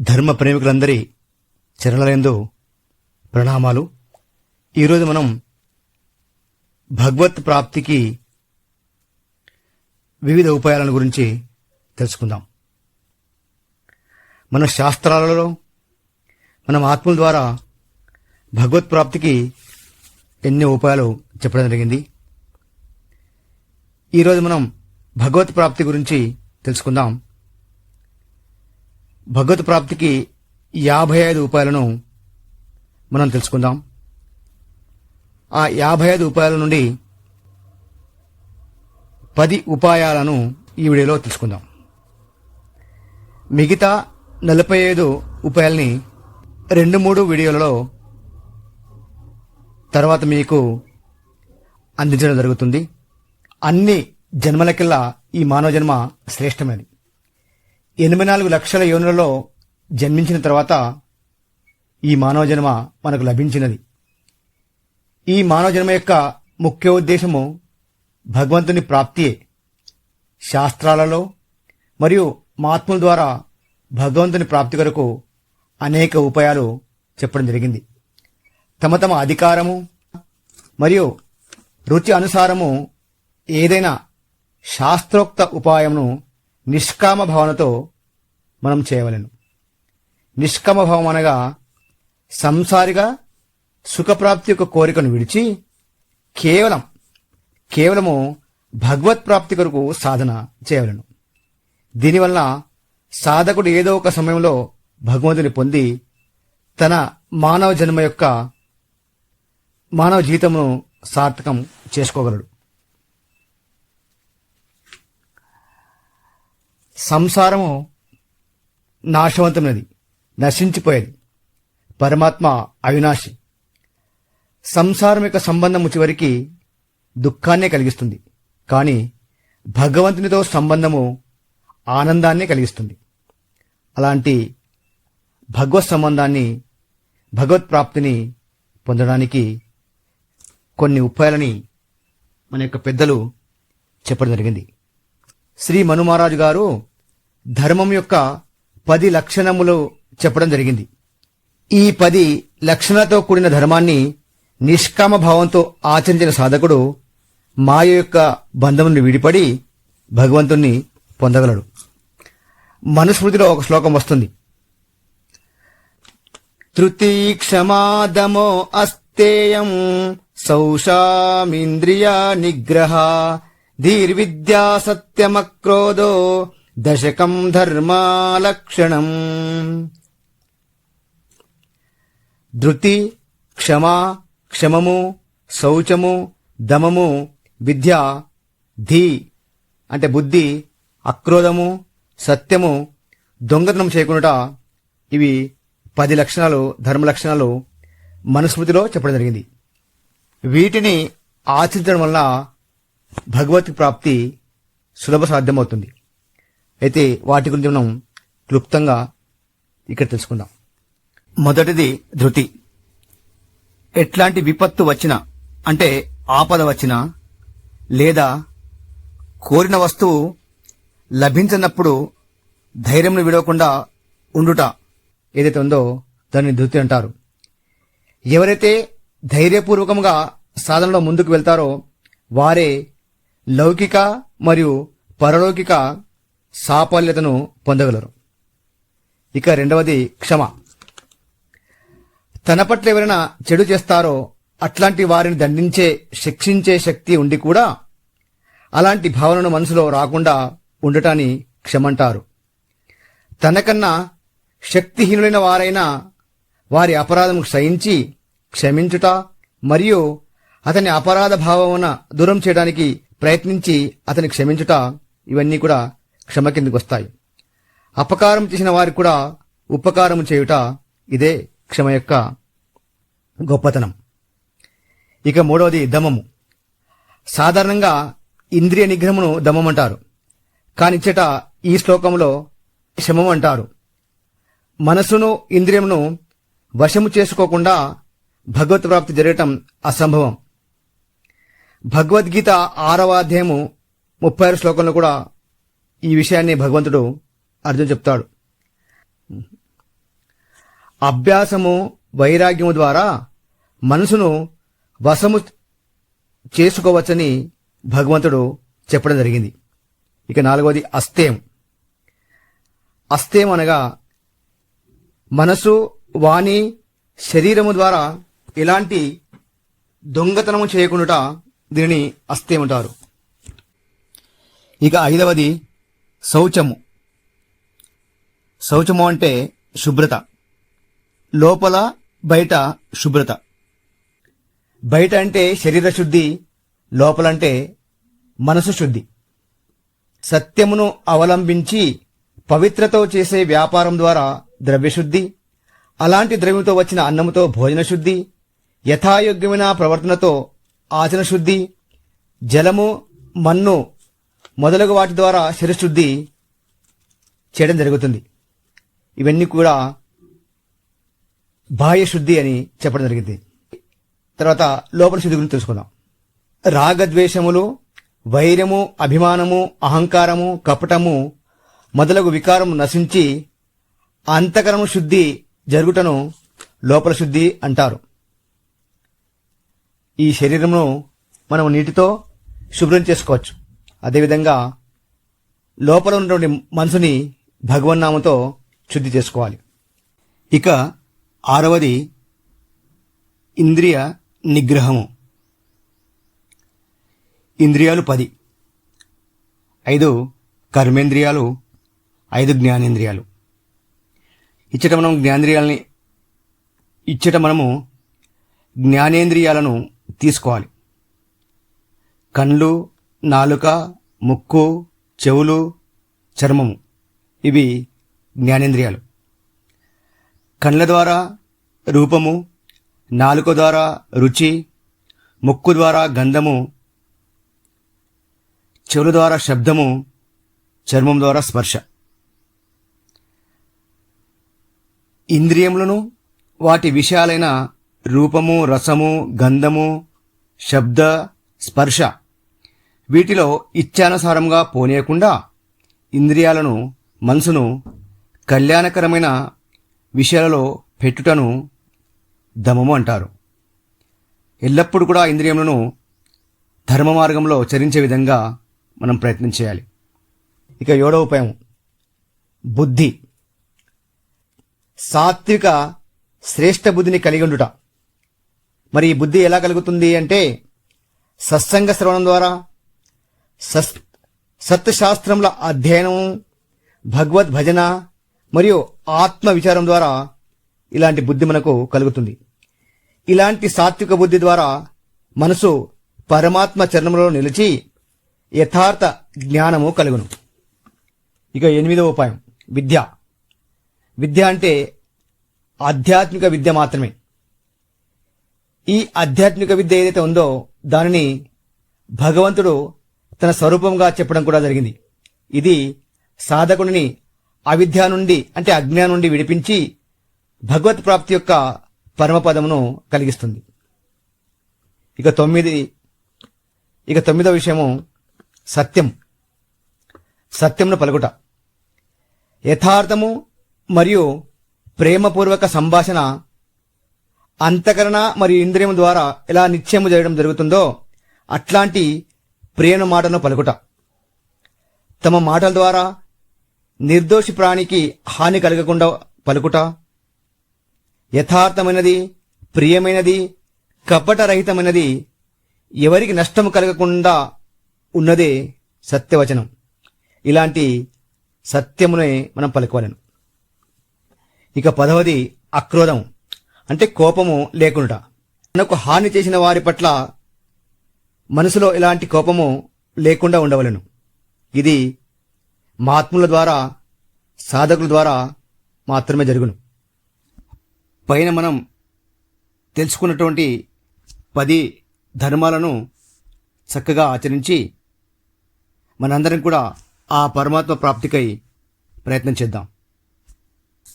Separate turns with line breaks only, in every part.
ధర్మ ప్రేమికులందరి చరణలందు ప్రణామాలు. ఈరోజు మనం భగవత్ ప్రాప్తికి వివిధ ఉపాయాలను గురించి తెలుసుకుందాం. మన శాస్త్రాలలో మనం ఆత్మల ద్వారా భగవత్ ప్రాప్తికి ఎన్నో ఉపాయాలు చెప్పడం జరిగింది. ఈరోజు మనం భగవత్ ప్రాప్తి గురించి తెలుసుకుందాం. భగవత్ ప్రాప్తికి యాభై ఐదు ఉపాయాలను మనం తెలుసుకుందాం. ఆ యాభై ఐదు ఉపాయాల నుండి పది ఉపాయాలను ఈ వీడియోలో తెలుసుకుందాం. మిగతా నలభై ఐదు ఉపాయాల్ని రెండు మూడు వీడియోలలో తర్వాత మీకు అందించడం జరుగుతుంది. అన్ని జన్మలకెల్లా ఈ మానవ జన్మ శ్రేష్టమైనది. ఎనభై నాలుగు లక్షల యోనులలో జన్మించిన తర్వాత ఈ మానవ జన్మ మనకు లభించినది. ఈ మానవ జన్మ యొక్క ముఖ్య ఉద్దేశము భగవంతుని ప్రాప్తియే. శాస్త్రాలలో మరియు మహాత్ముల ద్వారా భగవంతుని ప్రాప్తి కొరకు అనేక ఉపాయాలు చెప్పడం జరిగింది. తమ తమ అధికారము మరియు రుచి అనుసారము ఏదైనా శాస్త్రోక్త ఉపాయమును నిష్కామ భావనతో మనం చేయవలెను. నిష్కామ భావం అనగా సంసారిగా సుఖప్రాప్తి యొక్క కోరికను విడిచి కేవలం కేవలము భగవత్ ప్రాప్తి కొరకు సాధన చేయవలను. దీనివల్ల సాధకుడు ఏదో ఒక సమయంలో భగవంతుని పొంది తన మానవ జన్మ యొక్క మానవ జీవితమును సార్థకం చేసుకోగలడు. సంసారము నాశవంతమైనది నశించిపోయేది. పరమాత్మ అవినాశి. సంసారం యొక్క సంబంధము చివరికి దుఃఖాన్నే కలిగిస్తుంది. కానీ భగవంతునితో సంబంధము ఆనందాన్నే కలిగిస్తుంది. అలాంటి భగవత్ సంబంధాన్ని భగవత్ ప్రాప్తిని పొందడానికి కొన్ని ఉపాయాలని మన యొక్క పెద్దలు చెప్పడం జరిగింది. శ్రీ మనుమహారాజు గారు ధర్మం యొక్క పది లక్షణములు చెప్పడం జరిగింది. ఈ పది లక్షణాలతో కూడిన ధర్మాన్ని నిష్కామ భావంతో ఆచరించిన సాధకుడు మాయ యొక్క బంధం నుండి విడిపడి భగవంతుణ్ణి పొందగలడు. మనుస్మృతిలో ఒక శ్లోకం వస్తుంది. తృతీ క్షమాదమో అస్తేయం సౌషామింద్రియ నిగ్రహ ధీర్విద్యా సత్యమక్రోధో దశకం ధర్మాలక్షణం ధృతి క్షమ క్షమము శౌచము దమము విద్య ధీ అంటే బుద్ధి అక్రోధము సత్యము దొంగతనం చేయకుండా ఇవి పది లక్షణాలు ధర్మ లక్షణాలు మనుస్మృతిలో చెప్పడం జరిగింది. వీటిని ఆచరించడం వల్ల భగవత్ ప్రాప్తి సులభ సాధ్యమవుతుంది. అయితే వాటి గురించి మనం క్లుప్తంగా ఇక్కడ తెలుసుకుందాం. మొదటిది ధృతి. ఎట్లాంటి విపత్తు వచ్చినా అంటే ఆపద వచ్చినా లేదా కోరిన వస్తువు లభించినప్పుడు ధైర్యం విడవకుండా ఉండుట ఏదైతే ఉందో దాన్ని ధృతి అంటారు. ఎవరైతే ధైర్యపూర్వకంగా సాధనలో ముందుకు వెళ్తారో వారే లౌకిక మరియు పరలౌకిక సాఫల్యతను పొందగలరు. ఇక రెండవది క్షమ. తన పట్ల ఎవరైనా చెడు చేస్తారో అట్లాంటి వారిని దండించే శిక్షించే శక్తి ఉండి కూడా అలాంటి భావనను మనసులో రాకుండా ఉండటాన్ని క్షమంటారు. తనకన్నా శక్తిహీనులైన వారైనా వారి అపరాధం క్షయించి క్షమించుట మరియు అతని అపరాధ భావమున దూరం చేయడానికి ప్రయత్నించి అతని క్షమించుట ఇవన్నీ కూడా క్షమ కిందకు వస్తాయి అపకారం చేసిన వారికి కూడా ఉపకారం చేయుట ఇదే క్షమ యొక్క గొప్పతనం. ఇక మూడవది దమము. సాధారణంగా ఇంద్రియ నిగ్రహమును దమం అంటారు. కానిచ్చట ఈ శ్లోకంలో శమం అంటారు. మనసును ఇంద్రియమును వశము చేసుకోకుండా భగవత్ ప్రాప్తి జరగటం అసంభవం. భగవద్గీత ఆరవ అధ్యాయము ముప్పై ఆరు శ్లోకంలో కూడా ఈ విషయాన్ని భగవంతుడు అర్జున్ చెప్తాడు. అభ్యాసము వైరాగ్యము ద్వారా మనసును వశము చేసుకోవచ్చని భగవంతుడు చెప్పడం జరిగింది. ఇక నాలుగవది అస్థేయం. అస్థేయం అనగా మనసు వాణి శరీరము ద్వారా ఎలాంటి దొంగతనము చేయకుండా దీనిని అస్థేయం ఇక ఐదవది శౌచము. శౌచము అంటే శుభ్రత. లోపల బయట శుభ్రత. బయట అంటే శరీర శుద్ధి లోపలంటే మనసు శుద్ధి. సత్యమును అవలంబించి పవిత్రతో చేసే వ్యాపారం ద్వారా ద్రవ్యశుద్ధి అలాంటి ద్రవ్యంతో వచ్చిన అన్నముతో భోజన శుద్ధి యథాయోగ్యమైన ప్రవర్తనతో ఆచరణ శుద్ధి జలము మన్ను మొదలగు వాటి ద్వారా శరీరశుద్ధి చేయడం జరుగుతుంది. ఇవన్నీ కూడా బాహ్య శుద్ధి అని చెప్పడం జరిగింది. తర్వాత లోపల శుద్ధి గురించి తెలుసుకుందాం. రాగద్వేషములు వైరము అభిమానము అహంకారము కపటము మొదలగు వికారము నశించి అంతకరము శుద్ధి జరుగుటను లోపల శుద్ధి అంటారు. ఈ శరీరమును మనం నీటితో శుభ్రం చేసుకోవచ్చు. అదేవిధంగా లోపల ఉన్నటువంటి మనసుని భగవన్నామతో శుద్ధి చేసుకోవాలి. ఇక ఆరవది ఇంద్రియ నిగ్రహము. ఇంద్రియాలు పది. ఐదు కర్మేంద్రియాలు ఐదు జ్ఞానేంద్రియాలు. ఇచ్చట మనం జ్ఞానేంద్రియాలని ఇచ్చట మనము జ్ఞానేంద్రియాలను తీసుకోవాలి. కళ్ళు నాలుక ముక్కు చెవులు చర్మము. ఇవి జ్ఞానేంద్రియాలు. కళ్ళ ద్వారా రూపము నాలుక ద్వారా రుచి ముక్కు ద్వారా గంధము చెవుల ద్వారా శబ్దము చర్మం ద్వారా స్పర్శ. ఇంద్రియములను వాటి విషయాలైన రూపము రసము గంధము శబ్ద స్పర్శ. వీటిలో ఇచ్ఛానుసారంగా పోనీయకుండా ఇంద్రియాలను మనసును కళ్యాణకరమైన విషయాలలో పెట్టుటను దమము అంటారు. ఎల్లప్పుడూ కూడా ఇంద్రియములను ధర్మ మార్గంలో చరించే విధంగా మనం ప్రయత్నం చేయాలి. ఇక ఏడవ ఉపాయం. బుద్ధి. సాత్విక శ్రేష్ఠ బుద్ధిని కలిగి ఉండుట. మరి ఈ బుద్ధి ఎలా కలుగుతుంది అంటే సత్సంగ శ్రవణం ద్వారా సత్ సత్శాస్త్రముల అధ్యయనం భగవద్ భజన మరియు ఆత్మ విచారం ద్వారా ఇలాంటి బుద్ధి మనకు కలుగుతుంది. ఇలాంటి సాత్విక బుద్ధి ద్వారా మనసు పరమాత్మ చరణంలో నిలిచి యథార్థ జ్ఞానము కలుగును. ఇక ఎనిమిదవ ఉపాయం విద్య. విద్య అంటే ఆధ్యాత్మిక విద్య మాత్రమే. ఈ ఆధ్యాత్మిక విద్య ఏదైతే ఉందో దానిని భగవంతుడు తన స్వరూపంగా చెప్పడం కూడా జరిగింది. ఇది సాధకుడిని అవిద్య నుండి అంటే అజ్ఞానం నుండి విడిపించి భగవత్ ప్రాప్తి యొక్క పరమపదమును కలిగిస్తుంది. ఇక తొమ్మిది ఇక తొమ్మిదవ విషయము సత్యం. సత్యమును పలుకుట. యథార్థము మరియు ప్రేమపూర్వక సంభాషణ అంతకరణ మరియు ఇంద్రియం ద్వారా ఎలా నిత్యము చేయడం జరుగుతుందో అట్లాంటి ప్రేమ మాటను పలుకుట. తమ మాటల ద్వారా నిర్దోషి ప్రాణికి హాని కలగకుండా పలుకుట. యథార్థమైనది ప్రియమైనది కపటరహితమైనది ఎవరికి నష్టము కలగకుండా ఉన్నదే సత్యవచనం. ఇలాంటి సత్యమునే మనం పలుకోవాలను. ఇక పదవది అక్రోధం. అంటే కోపము లేకుండా. మనకు హాని చేసిన వారి పట్ల మనసులో ఎలాంటి కోపము లేకుండా ఉండవలను. ఇది మహాత్ముల ద్వారా సాధకుల ద్వారా మాత్రమే జరుగును. పైన మనం తెలుసుకున్నటువంటి పది ధర్మాలను చక్కగా ఆచరించి మనందరం కూడా ఆ పరమాత్మ ప్రాప్తికై ప్రయత్నం చేద్దాం.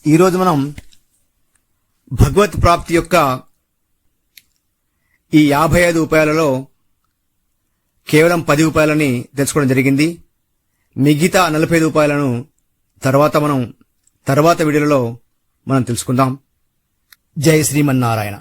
ఈరోజు మనం భగవత్ ప్రాప్తి యొక్క ఈ యాభై ఐదు ఉపాయాలలో కేవలం పది ఉపాయాలని తెలుసుకోవడం జరిగింది. మిగతా నలభై ఐదు ఉపాయాలను తర్వాత మనం తర్వాత వీడియోలో మనం తెలుసుకుందాం. జై శ్రీమన్నారాయణ.